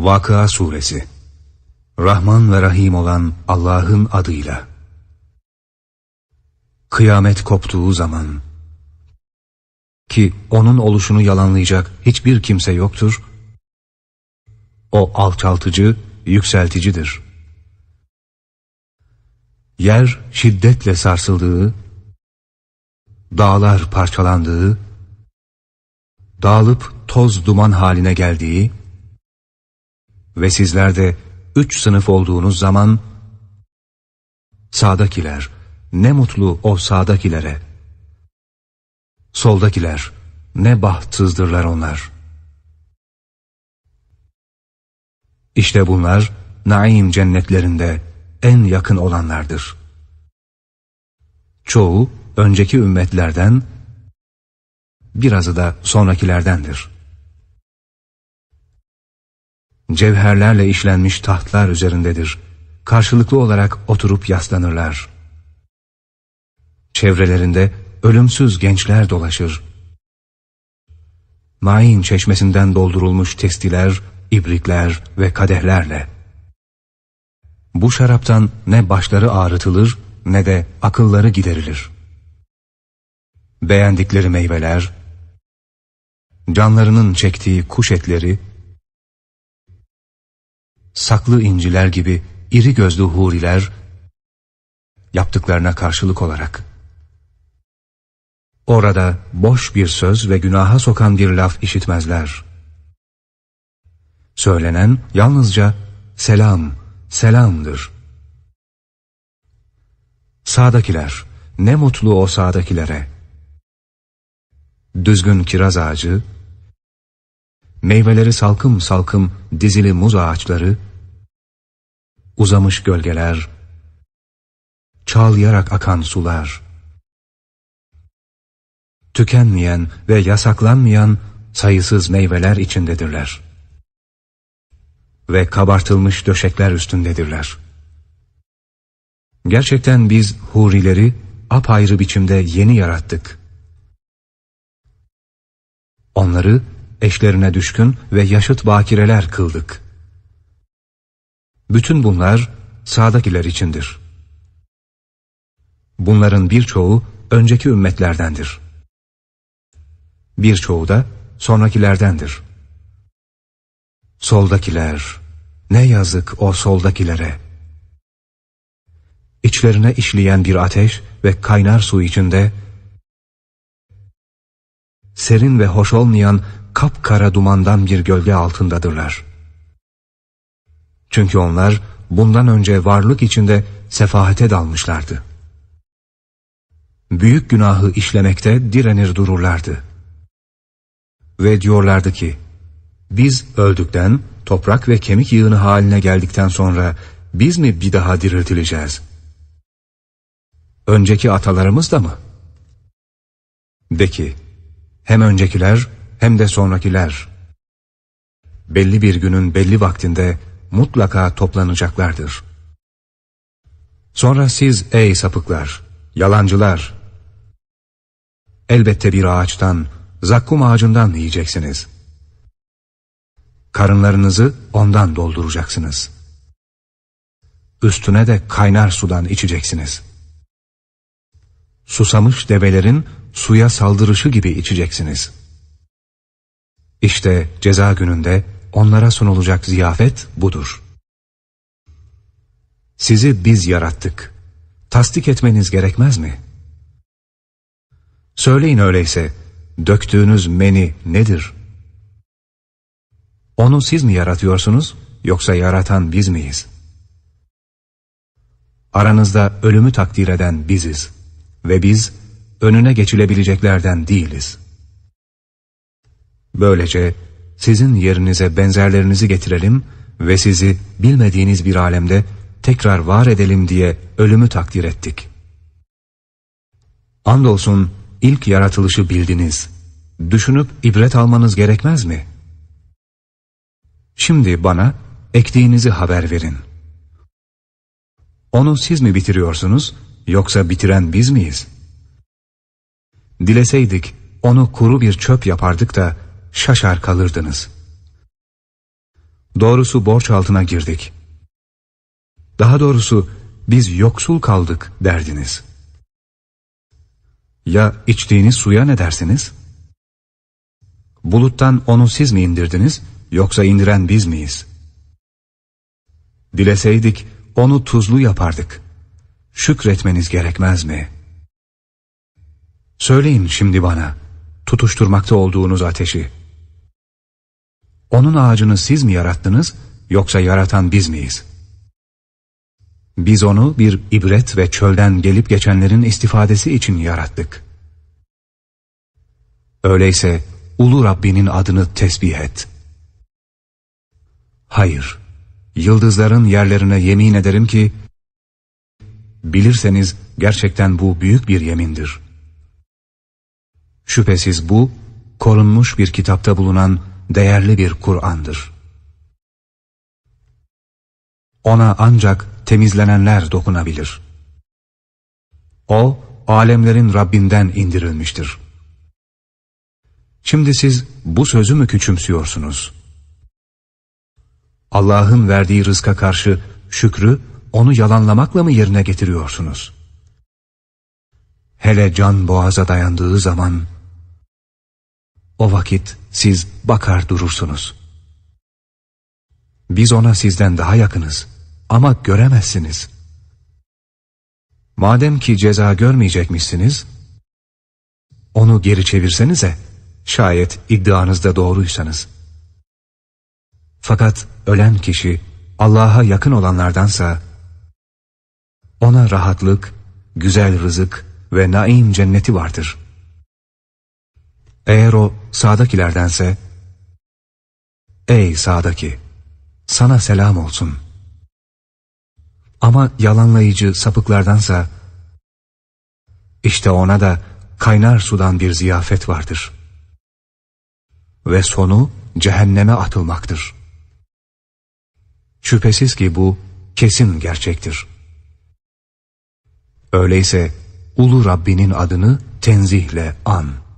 Vakıa Suresi. Rahman ve Rahim olan Allah'ın adıyla. Kıyamet koptuğu zaman. Ki onun oluşunu yalanlayacak hiçbir kimse yoktur, o alçaltıcı, yükselticidir. Yer şiddetle sarsıldığı, dağlar parçalandığı, dağılıp toz duman haline geldiği ve sizler üç sınıf olduğunuz zaman sağdakiler ne mutlu o sağdakilere soldakiler ne bahtsızdırlar onlar İşte bunlar naim cennetlerinde en yakın olanlardır. Çoğu önceki ümmetlerden, birazı da sonrakilerdendir. Cevherlerle işlenmiş tahtlar üzerindedir. Karşılıklı olarak oturup yaslanırlar. Çevrelerinde ölümsüz gençler dolaşır. Main çeşmesinden doldurulmuş testiler, ibrikler ve kadehlerle. Bu şaraptan ne başları ağrıtılır ne de akılları giderilir. Beğendikleri meyveler, canlarının çektiği kuş etleri, saklı inciler gibi iri gözlü huriler, yaptıklarına karşılık olarak. Orada boş bir söz ve günaha sokan bir laf işitmezler. Söylenen yalnızca selam, selamdır. Sağdakiler, ne mutlu o sağdakilere. Düzgün kiraz ağacı, meyveleri salkım salkım dizili muz ağaçları, uzamış gölgeler, çağlayarak akan sular, tükenmeyen ve yasaklanmayan sayısız meyveler içindedirler. Ve kabartılmış döşekler üstündedirler. Gerçekten biz hurileri apayrı biçimde yeni yarattık. Onları eşlerine düşkün ve yaşıt bakireler kıldık. Bütün bunlar sağdakiler içindir. Bunların birçoğu önceki ümmetlerdendir. Birçoğu da sonrakilerdendir. Soldakiler, ne yazık o soldakilere. İçlerine işleyen bir ateş ve kaynar su içinde, serin ve hoş olmayan kapkara dumandan bir gölge altındadırlar. Çünkü onlar bundan önce varlık içinde sefahete dalmışlardı. Büyük günahı işlemekte direnir dururlardı. Ve diyorlardı ki, biz öldükten, toprak ve kemik yığını haline geldikten sonra biz mi bir daha diriltileceğiz? Önceki atalarımız da mı? De ki, hem öncekiler hem de sonrakiler belli bir günün belli vaktinde mutlaka toplanacaklardır. Sonra siz ey sapıklar, yalancılar, elbette bir ağaçtan, zakkum ağacından yiyeceksiniz. Karınlarınızı ondan dolduracaksınız. Üstüne de kaynar sudan içeceksiniz. Susamış develerin suya saldırışı gibi içeceksiniz. İşte ceza gününde onlara sunulacak ziyafet budur. Sizi biz yarattık. Tasdik etmeniz gerekmez mi? Söyleyin öyleyse, döktüğünüz meni nedir? Onu siz mi yaratıyorsunuz, yoksa yaratan biz miyiz? Aranızda ölümü takdir eden biziz ve biz önüne geçilebileceklerden değiliz. Böylece sizin yerinize benzerlerinizi getirelim ve sizi bilmediğiniz bir alemde tekrar var edelim diye ölümü takdir ettik. Andolsun ilk yaratılışı bildiniz. Düşünüp ibret almanız gerekmez mi? Şimdi bana ektiğinizi haber verin. Onu siz mi bitiriyorsunuz yoksa bitiren biz miyiz? Dileseydik onu kuru bir çöp yapardık da şaşar kalırdınız. Doğrusu borç altına girdik. Daha doğrusu biz yoksul kaldık derdiniz. Ya içtiğiniz suya ne dersiniz? Buluttan onu siz mi indirdiniz yoksa indiren biz miyiz? Dileseydik onu tuzlu yapardık. Şükretmeniz gerekmez mi? Söyleyin şimdi bana, tutuşturmakta olduğunuz ateşi. Onun ağacını siz mi yarattınız yoksa yaratan biz miyiz? Biz onu bir ibret ve çölden gelip geçenlerin istifadesi için yarattık. Öyleyse Ulu Rabbinin adını tesbih et. Hayır, yıldızların yerlerine yemin ederim ki, bilirseniz gerçekten bu büyük bir yemindir. Şüphesiz bu, korunmuş bir kitapta bulunan değerli bir Kur'an'dır. Ona ancak temizlenenler dokunabilir. O, alemlerin Rabbinden indirilmiştir. Şimdi siz bu sözü mü küçümsüyorsunuz? Allah'ın verdiği rızka karşı şükrü onu yalanlamakla mı yerine getiriyorsunuz? Hele can boğaza dayandığı zaman o vakit siz bakar durursunuz. Biz ona sizden daha yakınız ama göremezsiniz. Madem ki ceza görmeyecekmişsiniz, onu geri çevirsenize, şayet iddianızda doğruysanız. Fakat ölen kişi Allah'a yakın olanlardansa, ona rahatlık, güzel rızık ve naim cenneti vardır. Eğer o sağdakilerdense, Ey sağdaki, sana selam olsun. Ama yalanlayıcı sapıklardansa, işte ona da kaynar sudan bir ziyafet vardır. Ve sonu cehenneme atılmaktır. Şüphesiz ki bu kesin gerçektir. Öyleyse Ulu Rabbinin adını tenzihle an.